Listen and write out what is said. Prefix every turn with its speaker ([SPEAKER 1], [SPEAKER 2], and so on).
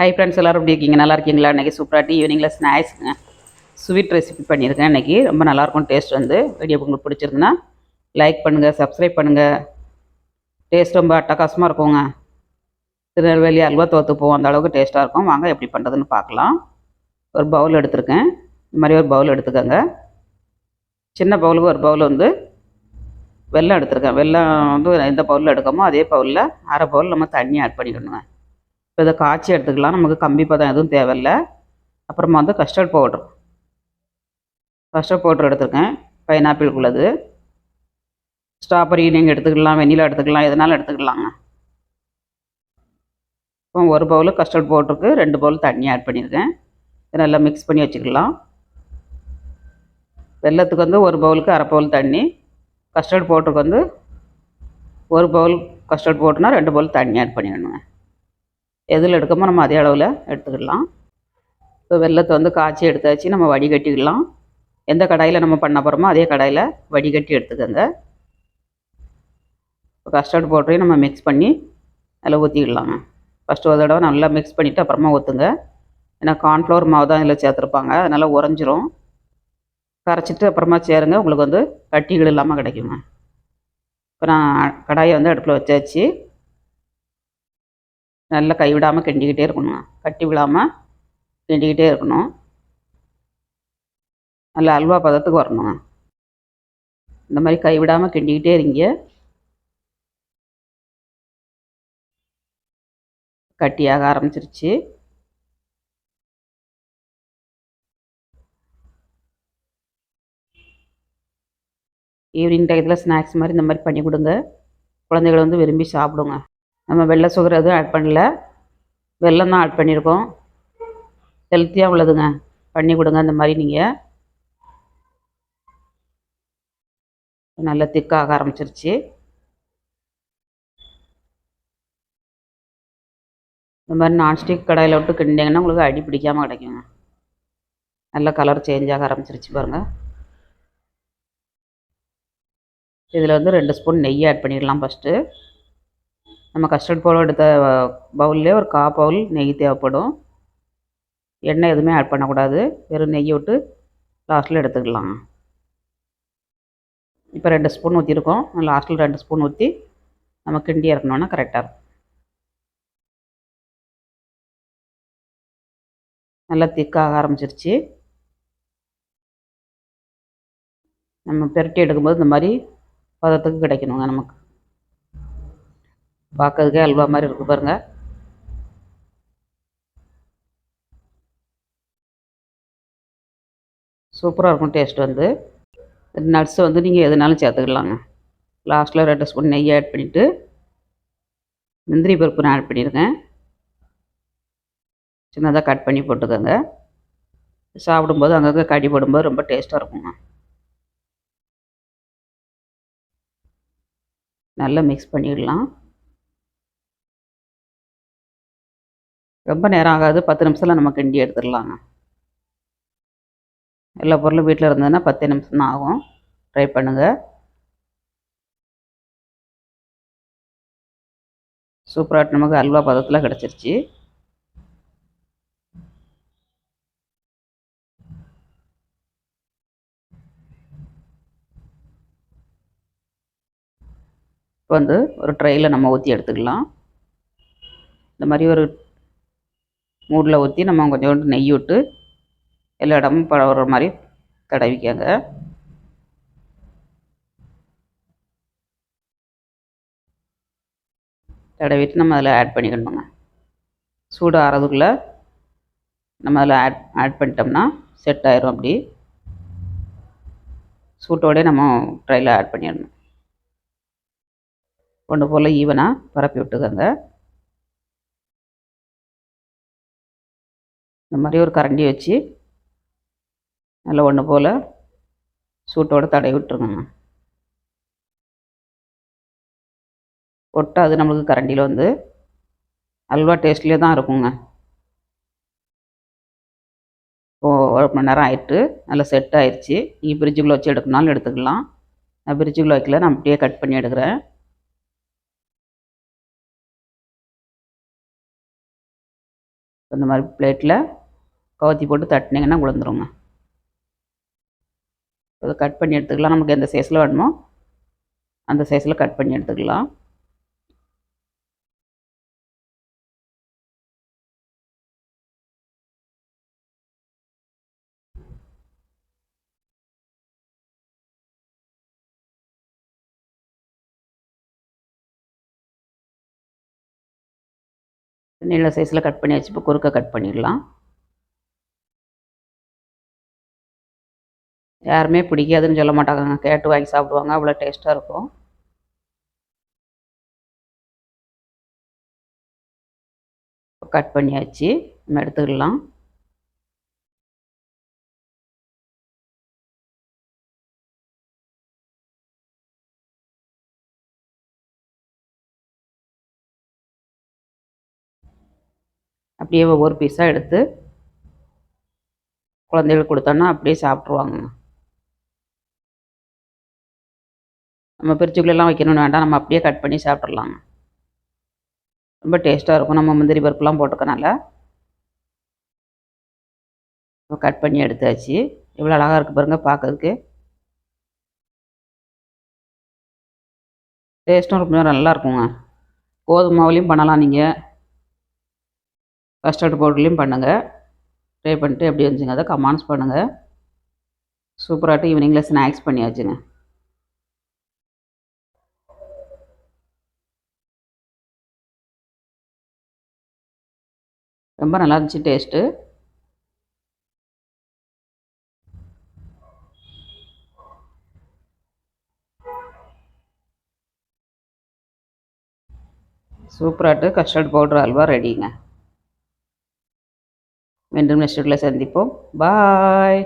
[SPEAKER 1] hi friends எல்லோரும் எப்படி இருக்கீங்க நல்லா இருக்கீங்களா இன்றைக்கி சூப்பராட்டி ஈவினிங்கில் ஸ்நாக்ஸுங்க ஸ்வீட் ரெசிபி பண்ணியிருக்கேன் இன்றைக்கி ரொம்ப நல்லாயிருக்கும் டேஸ்ட் வந்து வீடியோ உங்களுக்கு பிடிச்சிருந்துன்னா லைக் பண்ணுங்கள் சப்ஸ்கிரைப் பண்ணுங்கள் டேஸ்ட் ரொம்ப அட்டகாசமாக இருக்குங்க திருநெல்வேலி அல்வா தோற்று போவோம் அந்த அளவுக்கு டேஸ்ட்டாக இருக்கும் வாங்க எப்படி பண்ணுறதுன்னு பார்க்கலாம் ஒரு பவுல் எடுத்திருக்கேன் இந்த மாதிரி ஒரு பவுல் எடுத்துக்கோங்க சின்ன பவுலுக்கு ஒரு பவுல் வந்து வெள்ளம் எடுத்திருக்கேன் வெள்ளம் வந்து எந்த பவுலில் எடுக்கமோ அதே பவுலில் அரை பவுல் நம்ம தண்ணி ஆட் பண்ணிக்கணுங்க இப்போ இதை காய்ச்சி எடுத்துக்கலாம் நமக்கு கம்பி பதம் எதுவும் தேவையில்லை அப்புறமா வந்து கஸ்டர்ட் பவுட்ரு கஸ்டர்ட் பவுட்ரு எடுத்துருக்கேன் பைனாப்பிள் உள்ளது ஸ்ட்ராபெரி நீங்கள் எடுத்துக்கலாம் வெண்ணிலா எடுத்துக்கலாம் எதுனாலும் எடுத்துக்கலாங்க இப்போ ஒரு பவுலு கஸ்டர்ட் பவுட்ருக்கு ரெண்டு பவுல் தண்ணி ஆட் பண்ணியிருக்கேன் இதை நல்லா மிக்ஸ் பண்ணி வச்சுக்கலாம் வெள்ளத்துக்கு வந்து ஒரு பவுலுக்கு அரை பவுல் தண்ணி கஸ்டர்ட் பவுட்ருக்கு வந்து ஒரு பவுல் கஸ்டர்ட் போட்டுனா ரெண்டு பவுல் தண்ணி ஆட் பண்ணிடணுங்க எதில் எடுக்கமோ நம்ம அதே அளவில் எடுத்துக்கிடலாம் இப்போ வெள்ளத்தை வந்து காய்ச்சி எடுத்தாச்சு நம்ம வடிகட்டிக்கலாம் எந்த கடாயில் நம்ம பண்ண போகிறோமோ அதே கடாயில் வடிகட்டி எடுத்துக்கோங்க இப்போ கஸ்டர்ட் பவுடரையும் நம்ம மிக்ஸ் பண்ணி அதில் ஊற்றிக்கிடலாங்க ஃபஸ்ட்டு ஒரு தடவை நல்லா மிக்ஸ் பண்ணிவிட்டு அப்புறமா ஊற்றுங்க ஏன்னா கார்ன்ஃப்ளவர் மாவு தான் இதில் சேர்த்துருப்பாங்க அதனால் உறைஞ்சிரும் கரைச்சிட்டு அப்புறமா சேருங்க உங்களுக்கு வந்து கட்டிகள் இல்லாமல் கிடைக்குங்க இப்போ நான் கடாயை வந்து அடுப்பில் வச்சாச்சு நல்லா கைவிடாமல் கிண்டிக்கிட்டே இருக்கணும் கட்டி விடாமல் கிண்டிக்கிட்டே இருக்கணும் நல்லா அல்வா பதத்துக்கு வரணும் இந்த மாதிரி கைவிடாமல் கிண்டிக்கிட்டே இருங்க கட்டியாக ஆரம்பிச்சிருச்சு ஈவினிங் டயத்தில் ஸ்நாக்ஸ் மாதிரி இந்த மாதிரி பண்ணி கொடுங்க குழந்தைகளை வந்து விரும்பி சாப்பிடுங்க நம்ம வெள்ளை சுகர் எதுவும் ஆட் பண்ணல வெள்ளம் தான் ஆட் பண்ணியிருக்கோம் ஹெல்த்தியாக உள்ளதுங்க பண்ணி கொடுங்க இந்த மாதிரி நீங்கள் நல்லா திக்காக ஆரம்பிச்சிருச்சு இந்த மாதிரி நான்ஸ்டிக் கடாயில் விட்டு கிண்டிங்கன்னா உங்களுக்கு அடி பிடிக்காமல் கிடைக்குங்க நல்ல கலர் சேஞ்ச் ஆக ஆரம்பிச்சிருச்சு பாருங்கள் இதில் வந்து ரெண்டு ஸ்பூன் நெய் ஆட் பண்ணிடலாம் ஃபஸ்ட்டு நம்ம கஸ்டர்ட் பவுடர் எடுத்த பவுல்லே ஒரு கா பவுல் நெய் தேவைப்படும் எண்ணெய் எதுவுமே ஆட் பண்ணக்கூடாது வெறும் நெய் விட்டு லாஸ்டில் எடுத்துக்கலாம் இப்போ ரெண்டு ஸ்பூன் ஊற்றிருக்கோம் லாஸ்டில் ரெண்டு ஸ்பூன் ஊற்றி நம்ம கிண்டி இறக்கணுன்னா கரெக்டாக இருக்கும் நல்லா திக்காக ஆரம்பிச்சிருச்சு நம்ம பெரட்டி எடுக்கும்போது இந்த மாதிரி பதத்துக்கு கிடைக்கணுங்க நமக்கு பார்க்கறதுக்கே அல்வா மாதிரி இருக்கு பாருங்கள் சூப்பராக இருக்கும் டேஸ்ட் வந்து நட்ஸை வந்து நீங்கள் எதுனாலும் சேர்த்துக்கலாங்க லாஸ்ட்டில் ரெண்டு ஸ்பூன் நெய் ஆட் பண்ணிவிட்டு முந்திரி பருப்பு நான் ஆட் பண்ணியிருக்கேன் சின்னதாக கட் பண்ணி போட்டுக்கோங்க சாப்பிடும்போது அங்கங்கே கடி போடும்போது ரொம்ப டேஸ்ட்டாக இருக்குங்க நல்லா மிக்ஸ் பண்ணிடலாம் ரொம்ப நேரம் ஆகாது பத்து நிமிஷத்தில் நம்ம கிண்டி எடுத்துடலாங்க எல்லா பொருளும் வீட்டில் இருந்ததுன்னா பத்து நிமிஷம் தான் ஆகும் ட்ரை பண்ணுங்கள் சூப்பராக நமக்கு அல்வா பதத்தில் கிடச்சிருச்சு இப்போ வந்து ஒரு ட்ரையில் நம்ம ஊற்றி எடுத்துக்கலாம் இந்த மாதிரி ஒரு மூடில் ஊற்றி நம்ம கொஞ்சோண்டு நெய் விட்டு எல்லா இடமும் பழகிற மாதிரி தடவிக்கங்க தடவிட்டு நம்ம அதில் ஆட் பண்ணிக்கணுங்க சூடு ஆறதுக்குள்ளே நம்ம அதில் ஆட் ஆட் பண்ணிட்டோம்னா செட் ஆயிரும் அப்படி சூட்டோடய நம்ம ட்ரையில் ஆட் பண்ணிடணும் கொண்டு போல் ஈவனாக பரப்பி விட்டுக்கோங்க இந்த மாதிரி ஒரு கரண்டி வச்சு நல்லா ஒன்று போல் சூட்டோடு தடவி ஒட்டா ஒட்டாது நம்மளுக்கு கரண்டியில் வந்து அல்வா டேஸ்ட்லேயே தான் இருக்குங்க ஒரு மணி நேரம் ஆயிட்டு நல்லா செட் ஆயிடுச்சு நீங்கள் பிரிட்ஜுக்குள்ளே வச்சு எடுக்கணும்னாலும் எடுத்துக்கலாம் நான் பிரிட்ஜுக்குள்ளே வைக்கல நான் அப்படியே கட் பண்ணி எடுக்கிறேன் இந்த மாதிரி பிளேட்டில் கவுத்தி போட்டு தட்டினீங்கன்னா உளுந்துருங்க அதை கட் பண்ணி எடுத்துக்கலாம் நமக்கு எந்த சைஸில் வேணுமோ அந்த சைஸில் கட் பண்ணி எடுத்துக்கலாம் நீள சைஸில் கட் பண்ணி வச்சு இப்போ குறுக்க கட் பண்ணிடலாம் யாருமே பிடிக்காதுன்னு சொல்ல மாட்டாங்க கேட்டு வாங்கி சாப்பிடுவாங்க அவ்வளோ டேஸ்ட்டாக இருக்கும் கட் பண்ணியாச்சு நம்ம எடுத்துக்கலாம் அப்படியே ஒவ்வொரு பீஸாக எடுத்து குழந்தைகளுக்கு கொடுத்தோன்னா அப்படியே சாப்பிட்ருவாங்கண்ணா நம்ம பிரிச்சுக்குள்ளெல்லாம் வைக்கணும்னு வேண்டாம் நம்ம அப்படியே கட் பண்ணி சாப்பிட்றலாங்க ரொம்ப டேஸ்ட்டாக இருக்கும் நம்ம முந்திரி பருப்புலாம் போட்டுக்கனால கட் பண்ணி எடுத்தாச்சு எவ்வளோ அழகாக இருக்குது பாருங்கள் பார்க்கறதுக்கு டேஸ்ட்டும் ரொம்ப நல்லா இருக்குங்க கோதுமை மாவுலேயும் பண்ணலாம் நீங்கள் கஸ்டர்ட் பவுடர்லேயும் பண்ணுங்கள் ட்ரை பண்ணிட்டு எப்படி வந்துச்சுங்க அதை கமான்ஸ் பண்ணுங்கள் சூப்பராக ஈவினிங்கில் ஸ்நாக்ஸ் பண்ணியாச்சுங்க ரொம்ப நல்லா இருந்துச்சு டேஸ்ட்டு சூப்பராட்டு கஸ்டர்ட் பவுடர் அல்வா ரெடிங்க மீண்டும் நெக்ஸ்ட் சந்திப்போம் பாய்